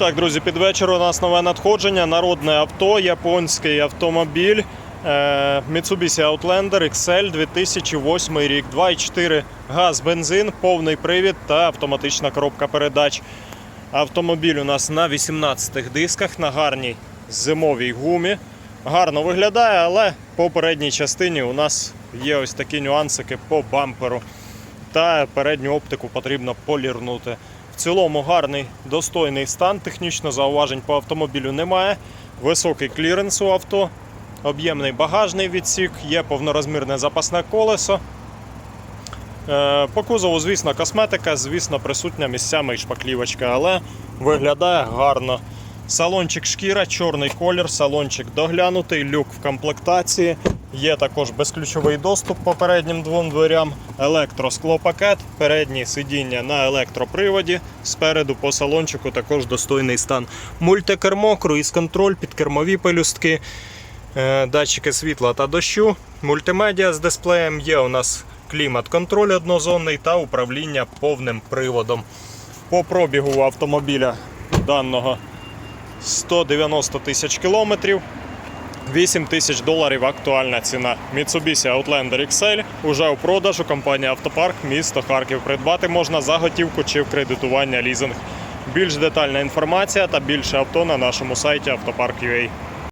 Так, друзі, під вечір у нас нове надходження. Народне авто, японський автомобіль. е, Mitsubishi Outlander XL 2008 рік. 2,4 газ, бензин, повний привід та автоматична коробка передач. Автомобіль у нас на 18 дисках, на гарній зимовій гумі. Гарно виглядає, але по передній частині у нас є ось такі нюансики по бамперу. Та передню оптику потрібно полірнути. Цілому гарний достойний стан. Технічно зауважень по автомобілю немає. Високий кліренс у авто, об'ємний багажний відсік, є повнорозмірне запасне колесо. Е, По кузову, звісно, косметика, звісно, присутня місцями і шпаклівочка, але виглядає гарно. Салончик шкіра, чорний колір, салончик доглянутий, люк в комплектації. Є також безключовий доступ по переднім двом дверям, електросклопакет, передні сидіння на електроприводі. Спереду по салончику також достойний стан. Мультикермо, круїз-контроль, підкермові пелюстки, е, датчики світла та дощу, мультимедіа з дисплеєм. Є у нас клімат-контроль однозонний та управління повним приводом. По пробігу автомобіля даного 190 тисяч кілометрів. 8 тисяч доларів актуальна ціна. Mitsubishi Outlander XL уже у продажу. Компанія Автопарк, місто Харків. Придбати можна за готівку чи в кредитування лізинг. Більш детальна інформація та більше авто на нашому сайті автопарк.ua.